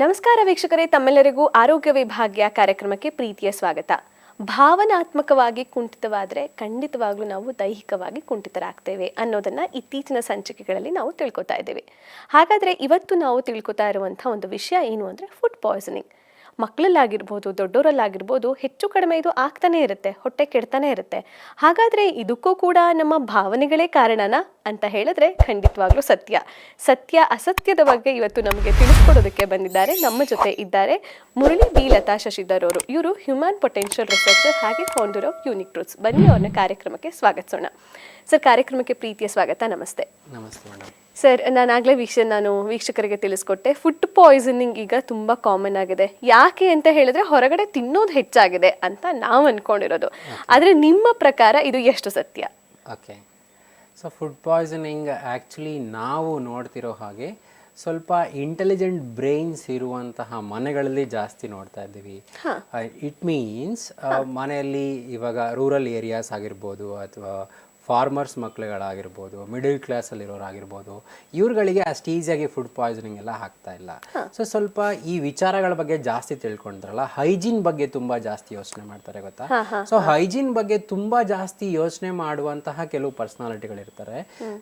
ನಮಸ್ಕಾರ ವೀಕ್ಷಕರೇ, ತಮ್ಮೆಲ್ಲರಿಗೂ ಆರೋಗ್ಯ ವಿಭಾಗ್ಯ ಕಾರ್ಯಕ್ರಮಕ್ಕೆ ಪ್ರೀತಿಯ ಸ್ವಾಗತ. ಭಾವನಾತ್ಮಕವಾಗಿ ಕುಂಠಿತವಾದರೆ ಖಂಡಿತವಾಗ್ಲೂ ನಾವು ದೈಹಿಕವಾಗಿ ಕುಂಠಿತರಾಗ್ತೇವೆ ಅನ್ನೋದನ್ನ ಇತ್ತೀಚಿನ ಸಂಚಿಕೆಗಳಲ್ಲಿ ನಾವು ತಿಳ್ಕೊತಾ ಇದ್ದೇವೆ. ಹಾಗಾದ್ರೆ ಇವತ್ತು ನಾವು ತಿಳ್ಕೊತಾ ಇರುವಂಥ ಒಂದು ವಿಷಯ ಏನು ಅಂದರೆ ಫುಡ್ ಪಾಯ್ಸನಿಂಗ್ ಮಕ್ಕಳಲ್ಲಾಗಿರ್ಬೋದು, ದೊಡ್ಡೋರಲ್ಲಾಗಿರ್ಬೋದು ಹೆಚ್ಚು ಕಡಿಮೆ ಇದು ಆಗ್ತಾನೆ ಇರುತ್ತೆ, ಹೊಟ್ಟೆ ಕೆಡ್ತಾನೆ ಇರುತ್ತೆ. ಹಾಗಾದರೆ ಇದಕ್ಕೂ ಕೂಡ ನಮ್ಮ ಭಾವನೆಗಳೇ ಕಾರಣನಾ ಅಂತ ಹೇಳಿದ್ರೆ ಖಂಡಿತವಾಗ್ಲೂ ಸತ್ಯ. ಸತ್ಯ ಅಸತ್ಯದ ಬಗ್ಗೆ ಇವತ್ತು ನಮಗೆ ತಿಳಿಸ್ಕೊಡೋದಕ್ಕೆ ಬಂದಿದ್ದಾರೆ, ನಮ್ಮ ಜೊತೆ ಇದ್ದಾರೆ ಮುರಳಿ ಬಿ. ಲತಾ ಶಶಿಧರ್ ಅವರು. ಇವರು ಹ್ಯೂಮನ್ ಪೊಟೆನ್ಷಿಯಲ್ ರಿಸರ್ಚರ್ ಹಾಗೆ ಫೌಂಡರ್ ಆಫ್ ಯೂನಿಕ್ ಟ್ರೂತ್ಸ್ ಬನ್ನಿ ಅವ್ರನ್ನ ಕಾರ್ಯಕ್ರಮಕ್ಕೆ ಸ್ವಾಗತಿಸೋಣ. ಸರ್, ಕಾರ್ಯಕ್ರಮಕ್ಕೆ ಪ್ರೀತಿಯ ಸ್ವಾಗತ, ನಮಸ್ತೆ. ನಮಸ್ತೆ ಸರ್ ನಾನಾಗಲೇ ವೀಕ್ಷ ನಾನು ವೀಕ್ಷಕರಿಗೆ ತಿಳಿಸ್ಕೊಟ್ಟೆ. ಫುಡ್ ಪಾಯ್ಸನಿಂಗ್ ಈಗ ತುಂಬ ಕಾಮನ್ ಆಗಿದೆ. ಯಾಕೆ ಅಂತ ಹೇಳಿದ್ರೆ ಹೊರಗಡೆ ತಿನ್ನೋದು ಹೆಚ್ಚಾಗಿದೆ ಅಂತ ನಾವು ಅನ್ಕೊಂಡಿರೋದು. ಆದರೆ ನಿಮ್ಮ ಪ್ರಕಾರ ಇದು ಎಷ್ಟು ಸತ್ಯ? Okay so food poisoning actually ನಾವು ನೋಡ್ತಿರೋ ಹಾಗೆ ಸ್ವಲ್ಪ ಇಂಟೆಲಿಜೆಂಟ್ ಬ್ರೈನ್ಸ್ ಇರುವಂತಹ ಮನೆಗಳಲ್ಲಿ ಜಾಸ್ತಿ ನೋಡ್ತಾ ಇದ್ದೀವಿ. ಇಟ್ ಮೀನ್ಸ್ ಮನೆಯಲ್ಲಿ ಇವಾಗ ರೂರಲ್ ಏರಿಯಾಸ್ ಆಗಿರ್ಬೋದು ಅಥವಾ ಫಾರ್ಮರ್ಸ್ ಮಕ್ಕಳುಗಳಾಗಿರ್ಬೋದು ಮಿಡಲ್ ಕ್ಲಾಸಲ್ಲಿರೋರಾಗಿರ್ಬೋದು ಇವ್ರುಗಳಿಗೆ ಅಷ್ಟು ಈಸಿಯಾಗಿ ಫುಡ್ ಪಾಯ್ಸನಿಂಗ್ ಎಲ್ಲ ಆಗ್ತಾ ಇಲ್ಲ. ಸೊ ಸ್ವಲ್ಪ ಈ ವಿಚಾರಗಳ ಬಗ್ಗೆ ಜಾಸ್ತಿ ತಿಳ್ಕೊಂಡ್ರಲ್ಲ ಹೈಜೀನ್ ಬಗ್ಗೆ ತುಂಬಾ ಜಾಸ್ತಿ ಯೋಚನೆ ಮಾಡ್ತಾರೆ ಗೊತ್ತಾ? ಸೊ ಹೈಜೀನ್ ಬಗ್ಗೆ ತುಂಬಾ ಜಾಸ್ತಿ ಯೋಚನೆ ಮಾಡುವಂತಹ ಕೆಲವು ಪರ್ಸನಾಲಿಟಿಗಳಿರ್ತಾರೆ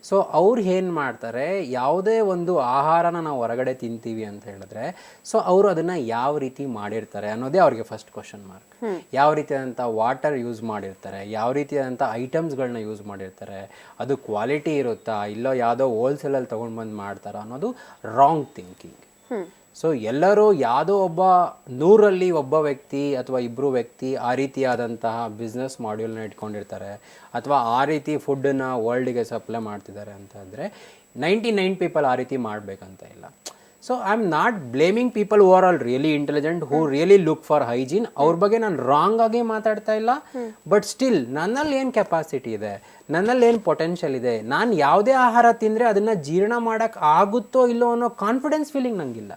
ಸೊ ಅವ್ರು ಏನು ಮಾಡ್ತಾರೆ ಯಾವುದೇ ಒಂದು ಆಹಾರನ ನಾವು ಹೊರಗಡೆ ತಿಂತೀವಿ ಅಂತ ಹೇಳಿದ್ರೆ ಸೊ ಅವರು ಅದನ್ನ ಯಾವ ರೀತಿ ಮಾಡಿರ್ತಾರೆ ಅನ್ನೋದೇ ಅವ್ರಿಗೆ ಫಸ್ಟ್ ಕ್ವಶನ್ ಮಾರ್ಕ್ ಯಾವ ರೀತಿಯಾದಂಥ ವಾಟರ್ ಯೂಸ್ ಮಾಡಿರ್ತಾರೆ, ಯಾವ ರೀತಿಯಾದಂಥ ಐಟಮ್ಸ್ಗಳನ್ನ ಯೂಸ್ ಮಾಡಿರ್ತಾರೆ, ಅದು ಕ್ವಾಲಿಟಿ ಇರುತ್ತಾ, ಇಲ್ಲೋ ಯಾವುದೋ ಹೋಲ್ಸೇಲಲ್ಲಿ ತೊಗೊಂಡು ಬಂದು ಮಾಡ್ತಾರಾ ಅನ್ನೋದು ರಾಂಗ್ ಥಿಂಕಿಂಗ್ ಸೊ ಎಲ್ಲರೂ ಯಾವುದೋ ಒಬ್ಬ ನೂರಲ್ಲಿ ಒಬ್ಬ ವ್ಯಕ್ತಿ ಅಥವಾ ಇಬ್ಬರು ವ್ಯಕ್ತಿ ಆ ರೀತಿಯಾದಂತಹ ಬಿಸ್ನೆಸ್ ಮಾಡ್ಯೂಲ್ನ ಇಟ್ಕೊಂಡಿರ್ತಾರೆ, ಅಥವಾ ಆ ರೀತಿ ಫುಡ್ಡನ್ನು ವರ್ಲ್ಡಿಗೆ ಸಪ್ಲೈ ಮಾಡ್ತಿದ್ದಾರೆ ಅಂತ ಅಂದರೆ ನೈಂಟಿ ನೈನ್ ಪೀಪಲ್ ಆ ರೀತಿ ಮಾಡಬೇಕಂತ ಇಲ್ಲ. So I am not blaming people who are all really intelligent who really look for hygiene ಅವ್ರ ಬಗ್ಗೆ ನಾನು ರಾಂಗ್ ಆಗಿ ಮಾತಾಡ್ತಾ ಇಲ್ಲ. ಬಟ್ ಸ್ಟಿಲ್ ನನ್ನಲ್ಲಿ ಏನು ಕೆಪಾಸಿಟಿ ಇದೆ? ನನ್ನಲ್ಲಿ ಏನು ಪೊಟೆನ್ಷಿಯಲ್ ಇದೆ? ನಾನು ಯಾವುದೇ ಆಹಾರ ತಿಂದರೆ ಅದನ್ನ ಜೀರ್ಣ ಮಾಡೋಕ್ಕೆ ಆಗುತ್ತೋ ಇಲ್ಲೋ ಅನ್ನೋ ಕಾನ್ಫಿಡೆನ್ಸ್ ಫೀಲಿಂಗ್ ನಂಗಿಲ್ಲ.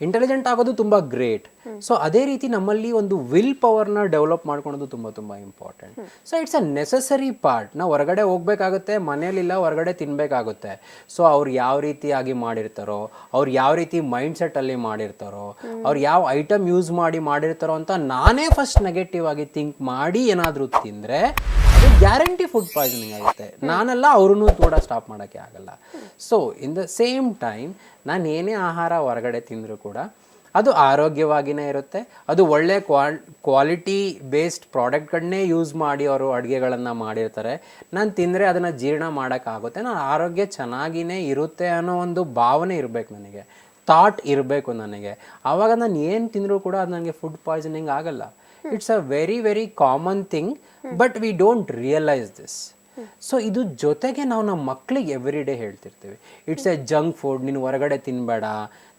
ಇಂಟೆಲಿಜೆಂಟ್ ಆಗೋದು ತುಂಬ ಗ್ರೇಟ್ ಸೊ ಅದೇ ರೀತಿ ನಮ್ಮಲ್ಲಿ ಒಂದು ವಿಲ್ ಪವರ್ನ ಡೆವಲಪ್ ಮಾಡ್ಕೊಳೋದು ತುಂಬ ತುಂಬ important so it's a necessary part ನಾವು ಹೊರಗಡೆ ಹೋಗ್ಬೇಕಾಗುತ್ತೆ, ಮನೆಯಲ್ಲಿಲ್ಲ ಹೊರಗಡೆ ತಿನ್ಬೇಕಾಗುತ್ತೆ. ಸೊ ಅವ್ರು ಯಾವ ರೀತಿಯಾಗಿ ಮಾಡಿರ್ತಾರೋ, ಅವ್ರು ಯಾವ ರೀತಿ ಮೈಂಡ್ ಸೆಟ್ಟಲ್ಲಿ ಮಾಡಿರ್ತಾರೋ, ಅವ್ರು ಯಾವ ಐಟಮ್ ಯೂಸ್ ಮಾಡಿ ಮಾಡಿರ್ತಾರೋ ಅಂತ ನಾನೇ ಫಸ್ಟ್ ನೆಗೆಟಿವ್ ಆಗಿ ಥಿಂಕ್ ಮಾಡಿ ಏನಾದರೂ ತಿಂದರೆ ಗ್ಯಾರಂಟಿ ಫುಡ್ ಪಾಯ್ಸನಿಂಗ್ ಆಗುತ್ತೆ. ನಾನೆಲ್ಲ ಅವ್ರೂ ಕೂಡ ಸ್ಟಾಪ್ ಮಾಡೋಕ್ಕೆ ಆಗಲ್ಲ. So in the same time ನಾನು ಏನೇ ಆಹಾರ ಹೊರಗಡೆ ತಿಂದರೂ ಕೂಡ ಅದು ಆರೋಗ್ಯವಾಗಿಯೇ ಇರುತ್ತೆ. ಅದು ಒಳ್ಳೆ ಕ್ವಾ ಕ್ವಾಲಿಟಿ ಬೇಸ್ಡ್ ಪ್ರಾಡಕ್ಟ್ಗಳನ್ನೇ ಯೂಸ್ ಮಾಡಿ ಅವರು ಅಡುಗೆಗಳನ್ನು ಮಾಡಿರ್ತಾರೆ. ನಾನು ತಿಂದರೆ ಅದನ್ನು ಜೀರ್ಣ ಮಾಡೋಕ್ಕಾಗುತ್ತೆ ನಾನು ಆರೋಗ್ಯ ಚೆನ್ನಾಗಿಯೇ ಇರುತ್ತೆ ಅನ್ನೋ ಒಂದು ಭಾವನೆ ಇರಬೇಕು ನನಗೆ. ಥಾಟ್ ಇರಬೇಕು ನನಗೆ. ಆವಾಗ ನಾನು ಏನು ತಿಂದರೂ ಕೂಡ ಅದು ನನಗೆ ಫುಡ್ ಪಾಯ್ಸನಿಂಗ್ ಆಗಲ್ಲ. It's a very very common thing but we don't realise this so ಇದು ಜೊತೆಗೆ ನಾವು ನಮ್ಮ ಮಕ್ಕಳಿಗೆ ಎವ್ರಿ ಡೇ ಹೇಳ್ತಿರ್ತೀವಿ. ಇಟ್ಸ್ ಎ ಜಂಕ್ ಫುಡ್ ನೀನು ಹೊರಗಡೆ ತಿನ್ನಬೇಡ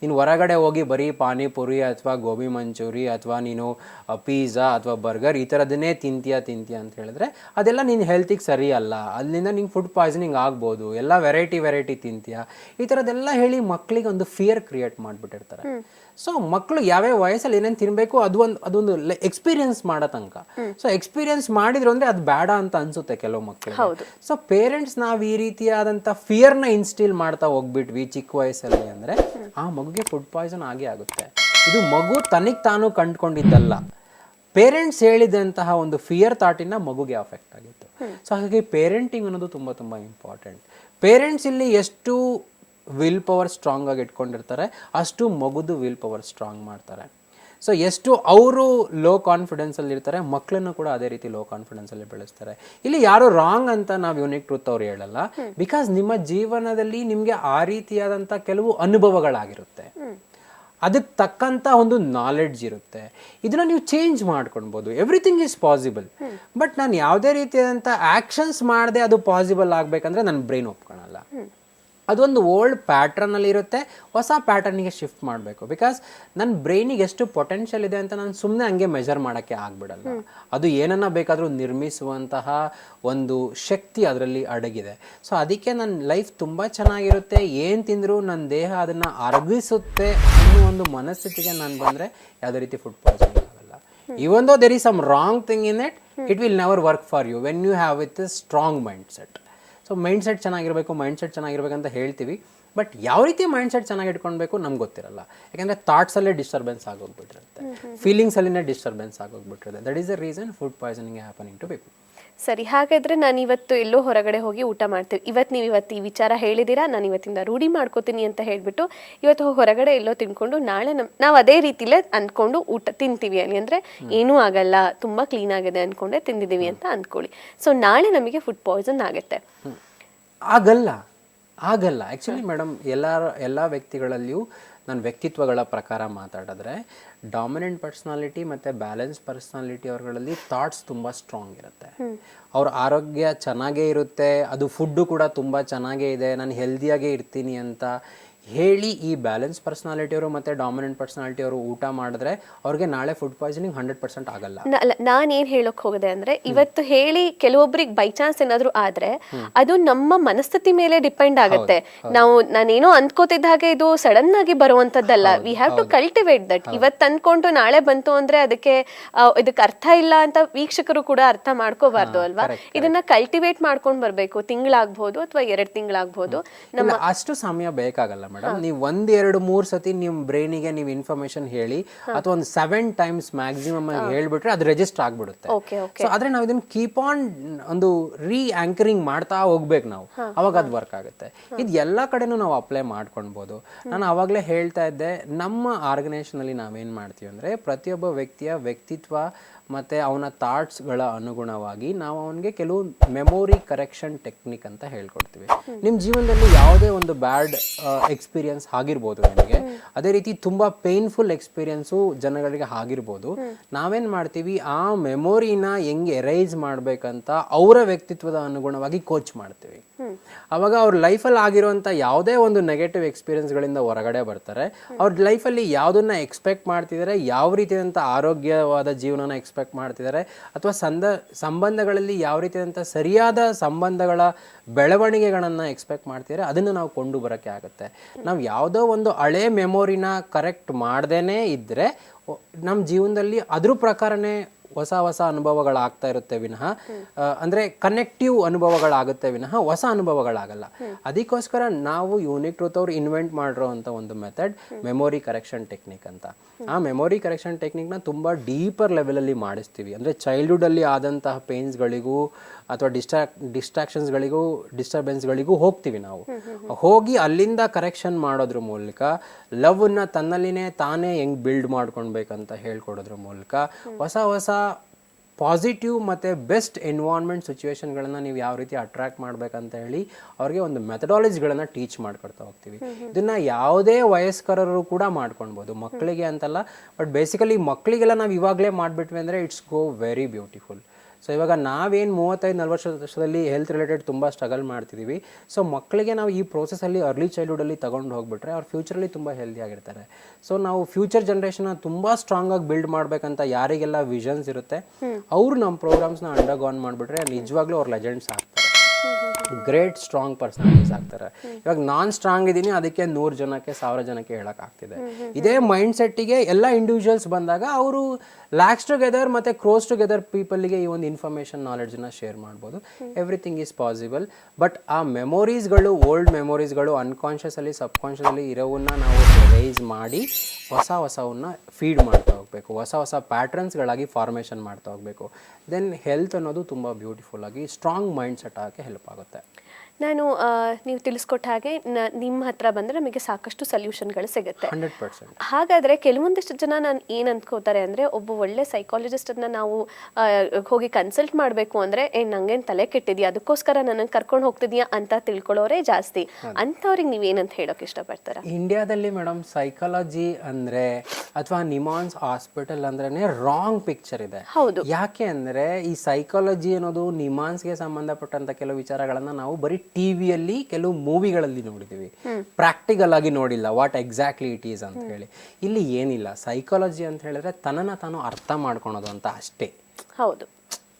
ನೀನು ಹೊರಗಡೆ ಹೋಗಿ ಬರೀ ಪಾನಿಪುರಿ ಅಥವಾ ಗೋಬಿ ಮಂಚೂರಿ ಅಥವಾ ನೀನು ಪಿಜ್ಜಾ ಅಥವಾ ಬರ್ಗರ್ ಈ ಥರದನ್ನೇ ತಿಂತೀಯ ತಿಂತೀಯ ಅಂತ ಹೇಳಿದ್ರೆ ಅದೆಲ್ಲ ನಿನ್ನ ಹೆಲ್ತಿಗೆ ಸರಿ ಅಲ್ಲ. ಅಲ್ಲಿಂದ ನಿಂಗೆ ಫುಡ್ ಪಾಯ್ಸನಿಂಗ್ ಆಗ್ಬೋದು. ಎಲ್ಲ ವೆರೈಟಿ ವೆರೈಟಿ ತಿಂತೀಯ. ಈ ಥರದ್ದೆಲ್ಲ ಹೇಳಿ ಮಕ್ಕಳಿಗೆ ಒಂದು ಫಿಯರ್ ಕ್ರಿಯೇಟ್ ಮಾಡಿಬಿಟ್ಟಿರ್ತಾರೆ. ಸೊ ಮಕ್ಕಳು ಯಾವ್ಯಾವ ವಯಸ್ಸಲ್ಲಿ ಏನೇನು ತಿನ್ನಬೇಕು ಅದು ಒಂದು ಅದೊಂದು ಎಕ್ಸ್ಪೀರಿಯನ್ಸ್ ಮಾಡೋ ತನಕ. ಸೊ ಎಕ್ಸ್ಪೀರಿಯನ್ಸ್ ಮಾಡಿದ್ರು ಅಂದರೆ ಅದು ಬೇಡ ಅಂತ ಅನ್ಸುತ್ತೆ ಕೆಲವು ಮಕ್ಕಳು ಸೊ ಪೇರೆಂಟ್ಸ್ ನಾವು ಈ ರೀತಿಯಾದಂಥ ಫಿಯರ್ನ ಇನ್ಸ್ಟಿಲ್ ಮಾಡ್ತಾ ಹೋಗ್ಬಿಟ್ವಿ ಚಿಕ್ಕ ವಯಸ್ಸಲ್ಲಿ ಅಂದ್ರೆ. ಆ ಮಗುಗೆ ಫುಡ್ ಪಾಯ್ಸನ್ ಆಗೇ ಆಗುತ್ತೆ. ಇದು ಮಗು ತನಿಗೆ ತಾನು ಕಂಡುಕೊಂಡಿದ್ದಲ್ಲ. ಪೇರೆಂಟ್ಸ್ ಹೇಳಿದಂತಹ ಒಂದು ಫಿಯರ್ ಥಾಟಿನ ಮಗುಗೆ ಅಫೆಕ್ಟ್ ಆಗಿತ್ತು. ಸೊ ಹಾಗಾಗಿ ಪೇರೆಂಟಿಂಗ್ ಅನ್ನೋದು ತುಂಬ ತುಂಬ ಇಂಪಾರ್ಟೆಂಟ್ ಪೇರೆಂಟ್ಸ್ ಇಲ್ಲಿ ಎಷ್ಟು ವಿಲ್ ಪವರ್ ಸ್ಟ್ರಾಂಗ್ ಆಗಿ ಇಟ್ಕೊಂಡಿರ್ತಾರೆ, ಅಷ್ಟು ಮಗುದು ವಿಲ್ ಪವರ್ ಸ್ಟ್ರಾಂಗ್ ಮಾಡ್ತಾರೆ. ಸೊ ಎಷ್ಟು ಅವರು ಲೋ ಕಾನ್ಫಿಡೆನ್ಸಲ್ಲಿ ಇರ್ತಾರೆ ಮಕ್ಕಳನ್ನು ಕೂಡ ಅದೇ ರೀತಿ ಲೋ ಕಾನ್ಫಿಡೆನ್ಸಲ್ಲಿ ಬೆಳೆಸ್ತಾರೆ. ಇಲ್ಲಿ ಯಾರು ರಾಂಗ್ ಅಂತ ನಾವು ಯುನಿಕ್ ಟ್ರೂತ್ ಅವ್ರು ಹೇಳಲ್ಲ. ಬಿಕಾಸ್ ನಿಮ್ಮ ಜೀವನದಲ್ಲಿ ನಿಮಗೆ ಆ ರೀತಿಯಾದಂಥ ಕೆಲವು ಅನುಭವಗಳಾಗಿರುತ್ತೆ. ಅದಕ್ಕೆ ತಕ್ಕಂಥ ಒಂದು ನಾಲೆಡ್ಜ್ ಇರುತ್ತೆ. ಇದನ್ನ ನೀವು ಚೇಂಜ್ ಮಾಡ್ಕೊಳ್ಬೋದು. ಎವ್ರಿಥಿಂಗ್ ಈಸ್ ಪಾಸಿಬಲ್ ಬಟ್ ನಾನು ಯಾವುದೇ ರೀತಿಯಾದಂಥ ಆ್ಯಕ್ಷನ್ಸ್ ಮಾಡದೆ ಅದು ಪಾಸಿಬಲ್ ಆಗಬೇಕಂದ್ರೆ ನನ್ನ ಬ್ರೈನ್ ಒಪ್ಕೊಳಲ್ಲ. ಅದೊಂದು ಓಲ್ಡ್ ಪ್ಯಾಟ್ರನಲ್ಲಿರುತ್ತೆ ಹೊಸ ಪ್ಯಾಟರ್ನಿಗೆ ಶಿಫ್ಟ್ ಮಾಡಬೇಕು. ಬಿಕಾಸ್ ನನ್ನ ಬ್ರೈನಿಗೆ ಎಷ್ಟು ಪೊಟೆನ್ಷಿಯಲ್ ಇದೆ ಅಂತ ನಾನು ಸುಮ್ಮನೆ ಹಂಗೆ ಮೆಜರ್ ಮಾಡೋಕ್ಕೆ ಆಗ್ಬಿಡಲ್ಲ. ಅದು ಏನನ್ನ ಬೇಕಾದರೂ ನಿರ್ಮಿಸುವಂತಹ ಒಂದು ಶಕ್ತಿ ಅದರಲ್ಲಿ ಅಡಗಿದೆ. ಸೊ ಅದಕ್ಕೆ ನನ್ನ ಲೈಫ್ ತುಂಬ ಚೆನ್ನಾಗಿರುತ್ತೆ. ಏನು ತಿಂದರೂ ನನ್ನ ದೇಹ ಅದನ್ನು ಅರಗಿಸುತ್ತೆ ಅನ್ನೋ ಒಂದು ಮನಸ್ಥಿತಿಗೆ ನಾನು ಬಂದರೆ ಯಾವುದೇ ರೀತಿ ಫುಡ್ ಪಾಯ್ಸನ್ ಆಗಲ್ಲ. Even though there is some wrong thing in it it will never work for you when you have with strong mind set so mind set ಚೆನ್ನಾಗಿರಬೇಕು ಮೈಂಡ್ ಸೆಟ್ ಚೆನ್ನಾಗಿರ್ಬೇಕು ಅಂತ ಹೇಳ್ತೀವಿ. ಬಟ್ ಯಾವ ರೀತಿ ಮೈಂಡ್ ಸೆಟ್ ಚೆನ್ನಾಗಿ ಇಟ್ಕೊಳ್ಬೇಕು ನಮ್ಗೆ ಗೊತ್ತಿರಲ್ಲ. ಯಾಕಂದರೆ ಥಾಟ್ಸಲ್ಲೇ ಡಿಸ್ಟರ್ಬೆನ್ಸ್ ಆಗೋಗ್ಬಿಟ್ಟಿರುತ್ತೆ. ಫೀಲಿಂಗ್ಸಲ್ಲಿನೇ disturbance ಆಗೋಗ್ಬಿಟ್ಟಿರುತ್ತೆ. That is the reason food poisoning happening to people ಸರಿ ಹಾಗಾದ್ರೆ ನಾನು ಇವತ್ತು ಎಲ್ಲೋ ಹೊರಗಡೆ ಹೋಗಿ ಊಟ ಮಾಡ್ತೀವಿ. ಇವತ್ತು ನೀವು ಇವತ್ತು ಈ ವಿಚಾರ ಹೇಳಿದ್ದೀರಾ? ನಾನು ಇವತ್ತಿಂದ ರೂಢಿ ಮಾಡ್ಕೋತೀನಿ ಅಂತ ಹೇಳಿಬಿಟ್ಟು ಇವತ್ತು ಹೊರಗಡೆ ಎಲ್ಲೋ ತಿನ್ಕೊಂಡು ನಾಳೆ ನಮ್ ನಾವು ಅದೇ ರೀತಿಲೇ ಅಂದ್ಕೊಂಡು ಊಟ ತಿಂತೀವಿ ಅಲ್ಲಿ. ಅಂದರೆ ಏನೂ ಆಗಲ್ಲ ತುಂಬ ಕ್ಲೀನ್ ಆಗಿದೆ ಅಂದ್ಕೊಂಡೆ ತಿಂದಿದ್ದೀವಿ ಅಂತ ಅಂದ್ಕೊಳ್ಳಿ ಸೊ ನಾಳೆ ನಮಗೆ ಫುಡ್ ಪಾಯ್ಸನ್ ಆಗುತ್ತೆ. ಆಗಲ್ಲ. ಆಗಲ್ಲ. ಆ್ಯಕ್ಚುಲಿ ಮೇಡಮ್ ಎಲ್ಲ ಎಲ್ಲ ವ್ಯಕ್ತಿಗಳಲ್ಲಿಯೂ ನಾನು ವ್ಯಕ್ತಿತ್ವಗಳ ಪ್ರಕಾರ ಮಾತಾಡಿದ್ರೆ ಡಾಮಿನೆಂಟ್ ಪರ್ಸ್ನಾಲಿಟಿ ಮತ್ತು ಬ್ಯಾಲೆನ್ಸ್ ಪರ್ಸ್ನಾಲಿಟಿ ಅವ್ರಗಳಲ್ಲಿ ಥಾಟ್ಸ್ ತುಂಬ ಸ್ಟ್ರಾಂಗ್ ಇರುತ್ತೆ. ಅವ್ರ ಆರೋಗ್ಯ ಚೆನ್ನಾಗೇ ಇರುತ್ತೆ ಅದು ಫುಡ್ಡು ಕೂಡ ತುಂಬ ಚೆನ್ನಾಗೇ ಇದೆ ನಾನು ಹೆಲ್ದಿಯಾಗೇ ಇರ್ತೀನಿ ಅಂತ ಹೇಳಿ ಈ ಬ್ಯಾಲೆನ್ಸ್ ಪರ್ಸನಾಲಿಟಿಯವರು ಮತ್ತೆ ಡಾಮಿನೆಂಟ್ ಪರ್ಸನಾಲಿಟಿಯವರು ಊಟ ಮಾಡಿದ್ರೆ ಅವ್ರಿಗೆ ನಾಳೆ ಫುಡ್ ಪಾಯ್ಸನಿಂಗ್ ಹಂಡ್ರೆಡ್ ಪರ್ಸೆಂಟ್ ಆಗಲ್ಲ. ನಾನು ಏನ್ ಹೇಳಕ್ ಹೋಗಿದೆ ಅಂದ್ರೆ ಇವತ್ತು ಹೇಳಿ ಕೆಲವೊಬ್ರಿಗೆ ಬೈ ಚಾನ್ಸ್ ಏನಾದ್ರು ಆದ್ರೆ ಅದು ನಮ್ಮ ಮನಸ್ಥಿತಿ ಮೇಲೆ ಡಿಪೆಂಡ್ ಆಗುತ್ತೆ. ನಾವು ನಾನೇನೋ ಅಂದ್ಕೋತಿದ್ದ ಹಾಗೆ ಇದು ಸಡನ್ ಆಗಿ ಬರುವಂತದ್ದಲ್ಲ we have to cultivate that ಇವತ್ತು ಅಂದ್ಕೊಂಡು ನಾಳೆ ಬಂತು ಅಂದ್ರೆ ಅದಕ್ಕೆ ಇದಕ್ಕೆ ಅರ್ಥ ಇಲ್ಲ ಅಂತ ವೀಕ್ಷಕರು ಕೂಡ ಅರ್ಥ ಮಾಡ್ಕೋಬಾರ್ದು ಅಲ್ವಾ? ಇದನ್ನ ಕಲ್ಟಿವೇಟ್ ಮಾಡ್ಕೊಂಡ್ ಬರ್ಬೇಕು. ತಿಂಗಳಾಗ್ಬೋದು ಅಥವಾ ಎರಡು ತಿಂಗಳಾಗ್ಬೋದು. ನಮ್ಮ ಅಷ್ಟು ಸಮಯ ಬೇಕಾಗಲ್ಲ ಮೇಡಮ್ ನೀವು ಒಂದ್ ಎರಡು ಮೂರ್ ಸತಿ ನಿಮ್ ಬ್ರೈನಿಗೆ ನೀವು ಇನ್ಫಾರ್ಮೇಶನ್ ಹೇಳಿ ಅಥವಾ ಒಂದು ಸೆವೆನ್ ಟೈಮ್ಸ್ ಮ್ಯಾಕ್ಸಿಮಮ್ ಹೇಳ್ಬಿಟ್ರೆ ಅದು ರಿಜಿಸ್ಟರ್ ಆಗ್ಬಿಡುತ್ತೆ. ಸೊ ಆದ್ರೆ ನಾವು ಇದನ್ನ ಕೀಪ್ ಆನ್ ಒಂದು ರೀ ಆಂಕರಿಂಗ್ ಮಾಡ್ತಾ ಹೋಗ್ಬೇಕು ನಾವು. ಅವಾಗ ಅದು ವರ್ಕ್ ಆಗುತ್ತೆ. ಇದು ಎಲ್ಲಾ ಕಡೆನೂ ನಾವು ಅಪ್ಲೈ ಮಾಡ್ಕೊಳ್ಬೋದು. ನಾನು ಅವಾಗಲೇ ಹೇಳ್ತಾ ಇದ್ದೆ ನಮ್ಮ ಆರ್ಗನೈಸೇಷನ್ ಅಲ್ಲಿ ನಾವೇನ್ ಮಾಡ್ತೀವಿ ಅಂದ್ರೆ ಪ್ರತಿಯೊಬ್ಬ ವ್ಯಕ್ತಿಯ ವ್ಯಕ್ತಿತ್ವ ಮತ್ತೆ ಅವನ ಥಾಟ್ಸ್ಗಳ ಅನುಗುಣವಾಗಿ ನಾವು ಅವನಿಗೆ ಕೆಲವು ಮೆಮೊರಿ ಕರೆಕ್ಷನ್ ಟೆಕ್ನಿಕ್ ಅಂತ ಹೇಳ್ಕೊಡ್ತೀವಿ. ನಿಮ್ಮ ಜೀವನದಲ್ಲಿ ಯಾವುದೇ ಒಂದು ಬ್ಯಾಡ್ ಎಕ್ಸ್ಪೀರಿಯನ್ಸ್ ಆಗಿರ್ಬೋದು ನಿಮಗೆ. ಅದೇ ರೀತಿ ತುಂಬಾ ಪೇನ್ಫುಲ್ ಎಕ್ಸ್ಪೀರಿಯನ್ಸು ಜನಗಳಿಗೆ ಆಗಿರ್ಬೋದು. ನಾವೇನ್ ಮಾಡ್ತೀವಿ, ಆ ಮೆಮೊರಿನ ಹೆಂಗೆ ಎರೈಸ್ ಮಾಡಬೇಕಂತ ಅವರ ವ್ಯಕ್ತಿತ್ವದ ಅನುಗುಣವಾಗಿ ಕೋಚ್ ಮಾಡ್ತೀವಿ. ಅವಾಗ ಅವ್ರ ಲೈಫಲ್ಲಿ ಆಗಿರುವಂಥ ಯಾವುದೇ ಒಂದು ನೆಗೆಟಿವ್ ಎಕ್ಸ್ಪೀರಿಯನ್ಸ್ಗಳಿಂದ ಹೊರಗಡೆ ಬರ್ತಾರೆ. ಅವ್ರ ಲೈಫಲ್ಲಿ ಯಾವುದನ್ನ ಎಕ್ಸ್ಪೆಕ್ಟ್ ಮಾಡ್ತಿದ್ದಾರೆ ಯಾವ ರೀತಿಯಾದಂಥ ಆರೋಗ್ಯವಾದ ಜೀವನನ ಎಕ್ಸ್ಪೆಕ್ಟ್ ಮಾಡ್ತಿದ್ದಾರೆ ಅಥವಾ ಸಂದ, ಸಂಬಂಧಗಳಲ್ಲಿ ಯಾವ ರೀತಿಯಾದಂಥ ಸರಿಯಾದ ಸಂಬಂಧಗಳ ಬೆಳವಣಿಗೆಗಳನ್ನು ಎಕ್ಸ್ಪೆಕ್ಟ್ ಮಾಡ್ತಿದ್ದಾರೆ ಅದನ್ನು ನಾವು ಕೊಂಡು ಬರೋಕ್ಕೆ ಆಗುತ್ತೆ. ನಾವು ಯಾವುದೋ ಒಂದು ಹಳೆ ಮೆಮೊರಿನ ಕರೆಕ್ಟ್ ಮಾಡ್ದೇ ಇದ್ದರೆ ನಮ್ಮ ಜೀವನದಲ್ಲಿ ಅದ್ರ ಪ್ರಕಾರನೇ ಹೊಸ ಹೊಸ ಅನುಭವಗಳಾಗ್ತಾ ಇರುತ್ತೆ ವಿನಃ. ಅಂದರೆ ಕನೆಕ್ಟಿವ್ ಅನುಭವಗಳಾಗುತ್ತೆ ವಿನಃ, ಹೊಸ ಅನುಭವಗಳಾಗಲ್ಲ. ಅದಕ್ಕೋಸ್ಕರ ನಾವು ಯೂನಿಕ್ ಟ್ರೂತ್ ಅವ್ರು ಇನ್ವೆಂಟ್ ಮಾಡಿರೋ ಅಂತ ಒಂದು ಮೆಥಡ್ ಮೆಮೊರಿ ಕರೆಕ್ಷನ್ ಟೆಕ್ನಿಕ್ ಅಂತ. ಆ ಮೆಮೊರಿ ಕರೆಕ್ಷನ್ ಟೆಕ್ನಿಕ್ನ ತುಂಬ ಡೀಪರ್ ಲೆವೆಲಲ್ಲಿ ಮಾಡಿಸ್ತೀವಿ. ಅಂದರೆ ಚೈಲ್ಡ್ಹುಡ್ಡಲ್ಲಿ ಆದಂತಹ ಪೇನ್ಸ್ಗಳಿಗೂ ಅಥವಾ ಡಿಸ್ಟ್ರಾಕ್ ಡಿಸ್ಟ್ರಾಕ್ಷನ್ಸ್ಗಳಿಗೂ ಡಿಸ್ಟರ್ಬೆನ್ಸ್ಗಳಿಗೂ ಹೋಗ್ತೀವಿ ನಾವು. ಹೋಗಿ ಅಲ್ಲಿಂದ ಕರೆಕ್ಷನ್ ಮಾಡೋದ್ರ ಮೂಲಕ, ಲವ್ನ ತನ್ನಲ್ಲಿನೇ ತಾನೇ ಹೆಂಗ್ ಬಿಲ್ಡ್ ಮಾಡ್ಕೊಳ್ಬೇಕಂತ ಹೇಳ್ಕೊಡೋದ್ರ ಮೂಲಕ ಹೊಸ ಹೊಸ ಪಾಸಿಟಿವ್ ಮತ್ತು ಬೆಸ್ಟ್ ಎನ್ವಾನ್ಮೆಂಟ್ ಸಿಚುವೇಶನ್ಗಳನ್ನು ನೀವು ಯಾವ ರೀತಿ ಅಟ್ರಾಕ್ಟ್ ಮಾಡಬೇಕಂತ ಹೇಳಿ ಅವ್ರಿಗೆ ಒಂದು ಮೆಥಡಾಲಜಿಗಳನ್ನು ಟೀಚ್ ಮಾಡ್ಕೊಡ್ತಾ ಹೋಗ್ತೀವಿ. ಇದನ್ನು ಯಾವುದೇ ವಯಸ್ಕರರು ಕೂಡ ಮಾಡ್ಕೊಳ್ಬೋದು. ಮಕ್ಕಳಿಗೆ ಅಂತಲ್ಲ ಬಟ್ ಬೇಸಿಕಲಿ ಮಕ್ಕಳಿಗೆಲ್ಲ ನಾವು ಇವಾಗಲೇ ಮಾಡಿಬಿಟ್ವಿ ಅಂದರೆ it's go very beautiful so ಇವಾಗ ನಾವೇನು ಮೂವತ್ತೈದು ನಲ್ವತ್ತು ವರ್ಷದಲ್ಲಿ ಹೆಲ್ತ್ ರಿಲೇಟೆಡ್ ತುಂಬ ಸ್ಟ್ರಗಲ್ ಮಾಡ್ತಿದ್ದೀವಿ ಸೊ ಮಕ್ಕಳಿಗೆ ನಾವು ಈ ಪ್ರೊಸೆಸಲ್ಲಿ ಅರ್ಲಿ ಚೈಲ್ಡ್ಹುಡಲ್ಲಿ ತಗೊಂಡು ಹೋಗ್ಬಿಟ್ರೆ ಅವ್ರ ಫ್ಯೂಚರಲ್ಲಿ ತುಂಬ ಹೆಲ್ದಿ ಆಗಿರ್ತಾರೆ. ಸೊ ನಾವು ಫ್ಯೂಚರ್ ಜನ್ರೇಷನ್ನ ತುಂಬ ಸ್ಟ್ರಾಂಗ್ ಆಗಿ ಬಿಲ್ಡ್ ಮಾಡಬೇಕಂತ ಯಾರಿಗೆಲ್ಲ ವಿಷನ್ಸ್ ಇರುತ್ತೆ ಅವರು ನಮ್ಮ ಪ್ರೋಗ್ರಾಮ್ಸ್ನ ಅಂಡರ್ಗಾನ್ ಮಾಡಿಬಿಟ್ರೆ ನಿಜವಾಗ್ಲೂ ಅವ್ರ ಲೆಜೆಂಡ್ಸ್ ಆಗ್ತಾರೆ. ಗ್ರೇಟ್ ಸ್ಟ್ರಾಂಗ್ ಪರ್ಸನಾಲಿಟೀಸ್ ಆಗ್ತಾರೆ. ಇವಾಗ ನಾನ್ ಸ್ಟ್ರಾಂಗ್ ಇದ್ದೀನಿ, ಅದಕ್ಕೆ ನೂರು ಜನಕ್ಕೆ, ಸಾವಿರ ಜನಕ್ಕೆ ಹೇಳಕ್ ಆಗ್ತಿದೆ. ಇದೇ ಮೈಂಡ್ ಸೆಟ್ಟಿಗೆ ಎಲ್ಲ ಇಂಡಿವಿಜುವಲ್ಸ್ ಬಂದಾಗ ಅವರು ಲ್ಯಾಕ್ಸ್ ಟುಗೆದರ್ ಮತ್ತೆ ಕ್ರೋಸ್ ಟುಗೆದರ್ ಪೀಪಲ್ಗೆ ಈ ಒಂದು ಇನ್ಫಾರ್ಮೇಷನ್ ನಾಲೆಡ್ಜನ್ನ ಶೇರ್ ಮಾಡ್ಬೋದು. ಎವ್ರಿಥಿಂಗ್ ಈಸ್ ಪಾಸಿಬಲ್ ಬಟ್ ಆ ಮೆಮೊರೀಸ್ಗಳು ಓಲ್ಡ್ ಮೆಮೊರೀಸ್ಗಳು ಅನ್ಕಾನ್ಷಿಯಸಲ್ಲಿ ಸಬ್ಕಾನ್ಷಿಯಸಲ್ಲಿ ಇರೋವನ್ನ ನಾವು ರೈಸ್ ಮಾಡಿ ಹೊಸ ಹೊಸವನ್ನ ಫೀಡ್ ಮಾಡ್ತಾ ಹೋಗಬೇಕು. ಹೊಸ ಹೊಸ ಪ್ಯಾಟ್ರನ್ಸ್ಗಳಾಗಿ ಫಾರ್ಮೇಷನ್ ಮಾಡ್ತಾ ಹೋಗಬೇಕು. ದೆನ್ ಹೆಲ್ತ್ ಅನ್ನೋದು ತುಂಬ ಬ್ಯೂಟಿಫುಲ್ ಆಗಿ ಸ್ಟ್ರಾಂಗ್ ಮೈಂಡ್ ಸೆಟ್ ಆಗಕ್ಕೆ ಹೆಲ್ಪ್ ಆಗುತ್ತೆ. that? ನಾನು ನೀವು ತಿಳಿಸ್ಕೊಟ್ಟ ಹಾಗೆ ನಿಮ್ಮ ಹತ್ರ ಬಂದ್ರೆ ನಮಗೆ ಸಾಕಷ್ಟು ಸೊಲ್ಯೂಷನ್ಗಳು ಸಿಗುತ್ತೆ. ಹಾಗಾದ್ರೆ ಕೆಲವೊಂದಿಷ್ಟು ಜನ ನಾನು ಏನ್ ಅನ್ಕೋತಾರೆ ಅಂದ್ರೆ ಒಬ್ಬ ಒಳ್ಳೆ ಸೈಕಾಲಜಿಸ್ಟ್ ಅನ್ನ ನಾವು ಹೋಗಿ ಕನ್ಸಲ್ಟ್ ಮಾಡ್ಬೇಕು ಅಂದ್ರೆ ಏ ನಂಗೇನ್ ತಲೆ ಕೆಟ್ಟಿದ್ಯಾ? ಅದಕ್ಕೋಸ್ಕರ ನನಗೆ ಕರ್ಕೊಂಡು ಹೋಗ್ತಿದ್ಯಾ? ಅಂತ ತಿಳ್ಕೊಳ್ಳೋರೇ ಜಾಸ್ತಿ. ಅಂಥವ್ರಿಗೆ ಏನಂತ ಹೇಳೋಕೆ ಇಷ್ಟಪಡ್ತಾರೆ? ಇಂಡಿಯಾದಲ್ಲಿ ಮೇಡಮ್ ಸೈಕಾಲಜಿ ಅಂದ್ರೆ ಅಥವಾ ನಿಮಾನ್ಸ್ ಹಾಸ್ಪಿಟಲ್ ಅಂದ್ರೆ ರಾಂಗ್ ಪಿಕ್ಚರ್ ಇದೆ. ಹೌದು. ಯಾಕೆ ಅಂದ್ರೆ ಈ ಸೈಕಾಲಜಿ ಅನ್ನೋದು ನಿಮಾನ್ಸ್ಗೆ ಸಂಬಂಧಪಟ್ಟಂತ ಕೆಲವು ವಿಚಾರಗಳನ್ನ ನಾವು ಬರೀ ಟಿವಿಯಲ್ಲಿ ಕೆಲವು ಮೂವಿಗಳಲ್ಲಿ ನೋಡಿದ್ದೀವಿ. ಪ್ರಾಕ್ಟಿಕಲ್ ಆಗಿ ನೋಡಿಲ್ಲ. ವಾಟ್ ಎಕ್ಸಾಕ್ಟ್ಲಿ ಇಟ್ ಈಸ್ ಅಂತ ಹೇಳಿ. ಇಲ್ಲಿ ಏನಿಲ್ಲ. ಸೈಕಾಲಜಿ ಅಂತ ಹೇಳಿದ್ರೆ ತನ್ನನ್ನ ತಾನು ಅರ್ಥ ಮಾಡ್ಕೊಳೋದು ಅಂತ ಅಷ್ಟೇ. ಹೌದು.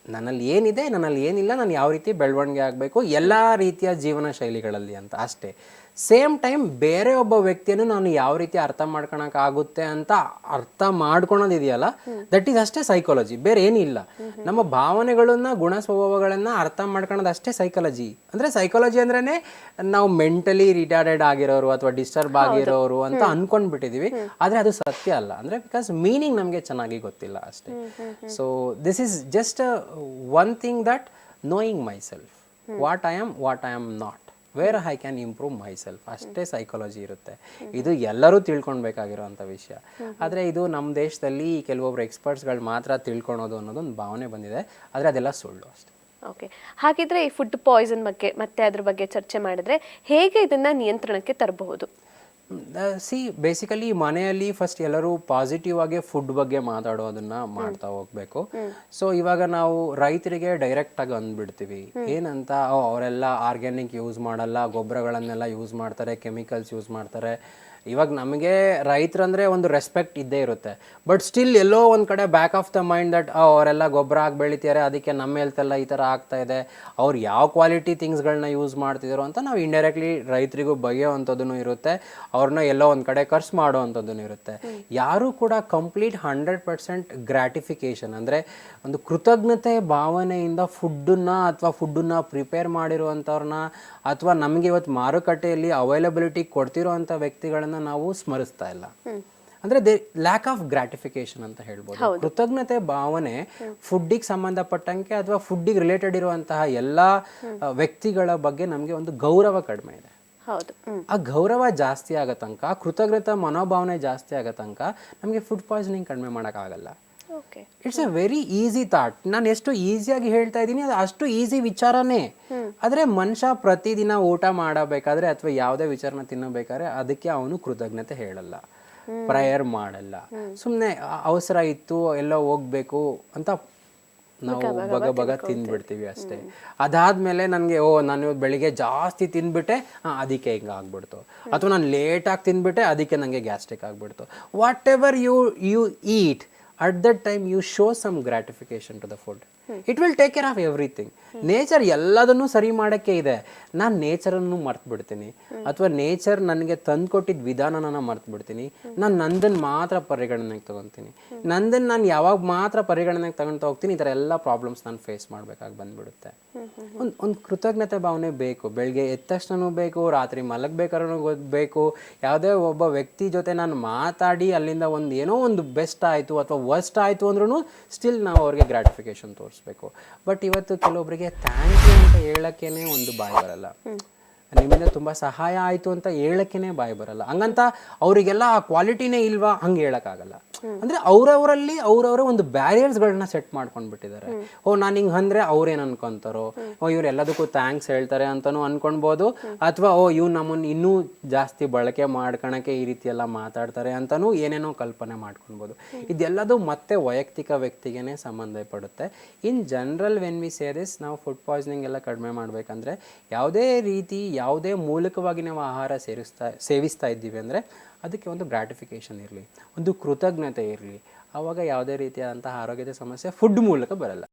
ನನ್ನಲ್ಲಿ ಏನಿದೆ ನನ್ನಲ್ಲಿ ಏನಿಲ್ಲ ನಾನು ಯಾವ ರೀತಿ ಬೆಳವಣಿಗೆ ಆಗಬೇಕು ಎಲ್ಲ ರೀತಿಯ ಜೀವನ ಶೈಲಿಗಳಲ್ಲಿ ಅಂತ ಅಷ್ಟೇ. ಸೇಮ್ ಟೈಮ್ ಬೇರೆ ಒಬ್ಬ ವ್ಯಕ್ತಿಯನ್ನು ನಾನು ಯಾವ ರೀತಿ ಅರ್ಥ ಮಾಡ್ಕೊಳಕ್ಕಾಗುತ್ತೆ ಅಂತ ಅರ್ಥ ಮಾಡ್ಕೊಳೋದಿದೆಯಲ್ಲ ದಟ್ ಈಸ್ ಅಷ್ಟೇ ಸೈಕಾಲಜಿ ಬೇರೆ ಏನಿಲ್ಲ ನಮ್ಮ ಭಾವನೆಗಳನ್ನ ಗುಣ ಸ್ವಭಾವಗಳನ್ನ ಅರ್ಥ ಮಾಡ್ಕೊಳೋದು ಅಷ್ಟೇ ಸೈಕಾಲಜಿ ಅಂದ್ರೆ ಸೈಕಾಲಜಿ ಅಂದ್ರೆನೇ ನಾವು ಮೆಂಟಲಿ ರಿಟಾರ್ಡೆಡ್ ಆಗಿರೋರು ಅಥವಾ ಡಿಸ್ಟರ್ಬ್ ಆಗಿರೋರು ಅಂತ ಅನ್ಕೊಂಡ್ಬಿಟ್ಟಿದೀವಿ. ಆದ್ರೆ ಅದು ಸತ್ಯ ಅಲ್ಲ. ಅಂದ್ರೆ ಬಿಕಾಸ್ ಮೀನಿಂಗ್ ನಮಗೆ ಚೆನ್ನಾಗಿ ಗೊತ್ತಿಲ್ಲ ಅಷ್ಟೇ. So this is just one thing that knowing myself what I am what I am not where I can improve myself ಅಷ್ಟೇ ಸೈಕಾಲಜಿ ಇರುತ್ತೆ. ಇದು ಎಲ್ಲರೂ ತಿಳ್ಕೊಳ್ಬೇಕಾಗಿರುವಂಥ ವಿಷಯ. ಆದರೆ ಇದು ನಮ್ಮ ದೇಶದಲ್ಲಿ ಕೆಲವೊಬ್ರು ಎಕ್ಸ್ಪರ್ಟ್ಸ್ಗಳು ಮಾತ್ರ ತಿಳ್ಕೊಳೋದು ಅನ್ನೋದೊಂದು ಭಾವನೆ ಬಂದಿದೆ. ಆದರೆ ಅದೆಲ್ಲ ಸುಳ್ಳು ಅಷ್ಟೆ. ಓಕೆ ಹಾಗಿದ್ರೆ ಈ ಫುಡ್ ಪಾಯ್ಸನ್ ಬಗ್ಗೆ ಮತ್ತೆ ಅದ್ರ ಬಗ್ಗೆ ಚರ್ಚೆ ಮಾಡಿದ್ರೆ ಹೇಗೆ ಇದನ್ನ ನಿಯಂತ್ರಣಕ್ಕೆ ತರಬಹುದು? ಸಿ ಬೇಸಿಕಲಿ ಮನೆಯಲ್ಲಿ ಫಸ್ಟ್ ಎಲ್ಲರೂ ಪಾಸಿಟಿವ್ ಆಗಿ ಫುಡ್ ಬಗ್ಗೆ ಮಾತಾಡೋದನ್ನ ಮಾಡ್ತಾ ಹೋಗ್ಬೇಕು. ಸೊ ಇವಾಗ ನಾವು ರೈತರಿಗೆ ಡೈರೆಕ್ಟ್ ಆಗಿ ಅಂದ್ಬಿಡ್ತೀವಿ. ಏನಂತ "ಓ, ಅವರೆಲ್ಲ ಆರ್ಗ್ಯಾನಿಕ್ ಯೂಸ್ ಮಾಡಲ್ಲ ಗೊಬ್ಬರಗಳನ್ನೆಲ್ಲ ಯೂಸ್ ಮಾಡ್ತಾರೆ ಕೆಮಿಕಲ್ಸ್ ಯೂಸ್ ಮಾಡ್ತಾರೆ. ಇವಾಗ ನಮಗೆ ರೈತರಂದ್ರೆ ಒಂದು ರೆಸ್ಪೆಕ್ಟ್ ಇದ್ದೇ ಇರುತ್ತೆ. ಬಟ್ ಸ್ಟಿಲ್ ಎಲ್ಲೋ ಒಂದು ಕಡೆ back of the mind that ಅವರೆಲ್ಲ ಗೊಬ್ಬರ ಹಾಕಿ ಬೆಳಿತಾರೆ ಅದಕ್ಕೆ ನಮ್ಮ ಹೆಲ್ತ್ ಎಲ್ಲ ಈ ಥರ ಆಗ್ತಾ ಇದೆ. ಅವ್ರು ಯಾವ ಕ್ವಾಲಿಟಿ ಥಿಂಗ್ಸ್ಗಳನ್ನ ಯೂಸ್ ಮಾಡ್ತಿದ್ರು ಅಂತ ನಾವು ಇಂಡೈರೆಕ್ಟ್ಲಿ ರೈತರಿಗೂ ಬಗೆಯುವಂಥದ್ದು ಇರುತ್ತೆ. ಅವ್ರನ್ನ ಎಲ್ಲೋ ಒಂದು ಕಡೆ ಖರ್ಚು ಮಾಡುವಂಥದ್ದು ಇರುತ್ತೆ. ಯಾರೂ ಕೂಡ ಕಂಪ್ಲೀಟ್ ಹಂಡ್ರೆಡ್ ಪರ್ಸೆಂಟ್ ಗ್ರ್ಯಾಟಿಫಿಕೇಶನ್ ಅಂದರೆ ಒಂದು ಕೃತಜ್ಞತೆ ಭಾವನೆಯಿಂದ ಫುಡ್ಡನ್ನು ಅಥವಾ ಫುಡ್ಡನ್ನು ಪ್ರಿಪೇರ್ ಮಾಡಿರುವಂಥವ್ರನ್ನ ಅಥವಾ ನಮಗೆ ಇವತ್ತು ಮಾರುಕಟ್ಟೆಯಲ್ಲಿ ಅವೈಲಬಿಲಿಟಿ ಕೊಡ್ತಿರೋ ಅಂಥ ವ್ಯಕ್ತಿಗಳನ್ನ ನಾವು ಸ್ಮರಿಸ್ತಾ ಇಲ್ಲ. ಅಂದ್ರೆ ದೇ ಲ್ಯಾಕ್ ಆಫ್ ಗ್ರಾಟಿಫಿಕೇಶನ್ ಅಂತ ಹೇಳ್ಬೋದು. ಕೃತಜ್ಞತೆ ಭಾವನೆ ಫುಡ್ಡಿಗೆ ಸಂಬಂಧಪಟ್ಟಂಗೆ ಅಥವಾ ಫುಡ್ಡಿಗೆ ರಿಲೇಟೆಡ್ ಇರುವಂತಹ ಎಲ್ಲಾ ವ್ಯಕ್ತಿಗಳ ಬಗ್ಗೆ ನಮಗೆ ಒಂದು ಗೌರವ ಕಡಿಮೆ ಇದೆ. ಆ ಗೌರವ ಜಾಸ್ತಿ ಆಗೋ ತನಕ ಕೃತಜ್ಞತಾ ಮನೋಭಾವನೆ ಜಾಸ್ತಿ ಆಗೋ ತನಕ ನಮಗೆ ಫುಡ್ ಪಾಯ್ಸನಿಂಗ್ ಕಡಿಮೆ ಮಾಡೋಕ್ಕಾಗಲ್ಲ. It's a very easy thought ನಾನು ಎಷ್ಟು ಈಸಿಯಾಗಿ ಹೇಳ್ತಾ ಇದ್ದೀನಿ ಅದು ಅಷ್ಟು ಈಸಿ ವಿಚಾರನೇ. ಆದರೆ ಮನುಷ್ಯ ಪ್ರತಿದಿನ ಊಟ ಮಾಡಬೇಕಾದ್ರೆ ಅಥವಾ ಯಾವುದೇ ವಿಚಾರನ ತಿನ್ನಬೇಕಾದ್ರೆ ಅದಕ್ಕೆ ಅವನು ಕೃತಜ್ಞತೆ ಹೇಳಲ್ಲ. ಪ್ರೇಯರ್ ಮಾಡಲ್ಲ. ಸುಮ್ಮನೆ ಅವಸರ ಇತ್ತು ಎಲ್ಲೋ ಹೋಗ್ಬೇಕು ಅಂತ ನಾವು ಬಗ ಬಗ ತಿಂದ್ಬಿಡ್ತೀವಿ ಅಷ್ಟೇ. ಅದಾದ್ಮೇಲೆ ನನಗೆ ಓ ನಾನು ಬೆಳಿಗ್ಗೆ ಜಾಸ್ತಿ ತಿಂದ್ಬಿಟ್ಟೆ ಅದಕ್ಕೆ ಹಿಂಗೆ ಆಗ್ಬಿಡ್ತು. ಅಥವಾ ನಾನು ಲೇಟಾಗಿ ತಿಂದ್ಬಿಟ್ಟೆ ಅದಕ್ಕೆ ನನಗೆ ಗ್ಯಾಸ್ಟ್ರಿಕ್ ಆಗ್ಬಿಡ್ತು. Whatever you you eat at that time you show some gratification to the food it will take care of everything nature ಎಲ್ಲದನ್ನು ಸರಿ ಮಾಡೋಕ್ಕೆ ಇದೆ. ನಾನು ನೇಚರನ್ನು ಮರ್ತು ಬಿಡ್ತೀನಿ ಅಥವಾ ನೇಚರ್ ನನಗೆ ತಂದ್ಕೊಟ್ಟಿದ್ದ ವಿಧಾನನ ಮರ್ತು ಬಿಡ್ತೀನಿ ನಾನು ನಂದನ್ನು ಮಾತ್ರ ಪರಿಗಣನೆಗೆ ತಗೊತೀನಿ. ನಂದನ್ನು ನಾನು ಯಾವಾಗ ಮಾತ್ರ ಪರಿಗಣನೆಗೆ ತಗೊಂಡು ಹೋಗ್ತೀನಿ, ಈ ಥರ ಎಲ್ಲ ಪ್ರಾಬ್ಲಮ್ಸ್ ನಾನು ಫೇಸ್ ಮಾಡಬೇಕಾಗಿ ಬಂದ್ಬಿಡುತ್ತೆ. ಒಂದು ಒಂದು ಕೃತಜ್ಞತೆ ಭಾವನೆ ಬೇಕು. ಬೆಳಗ್ಗೆ ಎದ್ದ ತಕ್ಷಣನೂ ಬೇಕು, ರಾತ್ರಿ ಮಲಗಬೇಕಾದ್ರೂ ಬೇಕು. ಯಾವುದೇ ಒಬ್ಬ ವ್ಯಕ್ತಿ ಜೊತೆ ನಾನು ಮಾತಾಡಿ ಅಲ್ಲಿಂದ ಒಂದು ಏನೋ ಒಂದು ಬೆಸ್ಟ್ ಆಯಿತು ಅಥವಾ ವರ್ಸ್ಟ್ ಆಯಿತು ಅಂದ್ರೂ ಸ್ಟಿಲ್ ನಾವು ಅವ್ರಿಗೆ ಗ್ರಾಟಿಫಿಕೇಶನ್ ತೋರಿಸ್ಬೇಕು. ಬಟ್ ಇವತ್ತು ಕೆಲವೊಬ್ಬರಿಗೆ ಥ್ಯಾಂಕ್ ಯು ಅಂತ ಹೇಳೋಕ್ಕೇನೆ ಒಂದು ಬಾಯಿ ಬರಲ್ಲ. ನಿಮ್ಮಿಂದ ತುಂಬಾ ಸಹಾಯ ಆಯಿತು ಅಂತ ಹೇಳಕ್ಕೇ ಬಾಯಿ ಬರಲ್ಲ. ಹಂಗಂತ ಅವರಿಗೆಲ್ಲ ಆ ಕ್ವಾಲಿಟಿನೇ ಇಲ್ವಾ ಹಂಗೆ ಹೇಳೋಕ್ಕಾಗಲ್ಲ. ಅಂದ್ರೆ ಅವರವರಲ್ಲಿ ಅವರವರ ಒಂದು ಬ್ಯಾರಿಯರ್ಸ್ಗಳನ್ನ ಸೆಟ್ ಮಾಡ್ಕೊಂಡ್ ಬಿಟ್ಟಿದ್ದಾರೆ. ಓ, ನಾನು ಹಿಂಗೆ ಅಂದ್ರೆ ಅವ್ರೇನು ಅನ್ಕೊಂತಾರೋ? ಓ, ಇವ್ರು ಎಲ್ಲದಕ್ಕೂ ಥ್ಯಾಂಕ್ಸ್ ಹೇಳ್ತಾರೆ ಅಂತಾನೂ ಅನ್ಕೊಳ್ಬೋದು ಅಥವಾ, ಓ ಇವ್ ನಮ್ಮನ್ನು ಇನ್ನೂ ಜಾಸ್ತಿ ಬಳಕೆ ಮಾಡ್ಕೊಳಕ್ಕೆ ಈ ರೀತಿ ಎಲ್ಲ ಮಾತಾಡ್ತಾರೆ ಅಂತಾನೂ ಏನೇನೋ ಕಲ್ಪನೆ ಮಾಡ್ಕೊಳ್ಬೋದು ಇದೆಲ್ಲದು ಮತ್ತೆ ವೈಯಕ್ತಿಕ ವ್ಯಕ್ತಿಗೆನೆ ಸಂಬಂಧಪಡುತ್ತೆ ಇನ್ ಜನರಲ್ ವೆನ್ ವಿ ಸೇರಿಸ್ ನಾವು ಫುಡ್ ಪಾಯ್ಸನಿಂಗ್ ಎಲ್ಲ ಕಡಿಮೆ ಮಾಡಬೇಕಂದ್ರೆ ಯಾವುದೇ ರೀತಿ ಯಾವುದೇ ಮೂಲಕವಾಗಿ ನಾವು ಆಹಾರ ಸೇರಿಸ್ತಾ, ಸೇವಿಸ್ತಾ ಇದ್ದೀವಿ ಅಂದರೆ ಅದಕ್ಕೆ ಒಂದು ಗ್ರಾಟಿಫಿಕೇಷನ್ ಇರಲಿ, ಒಂದು ಕೃತಜ್ಞತೆ ಇರಲಿ. ಆವಾಗ ಯಾವುದೇ ರೀತಿಯಾದಂಥ ಆರೋಗ್ಯದ ಸಮಸ್ಯೆ ಫುಡ್ ಮೂಲಕ ಬರಲ್ಲ.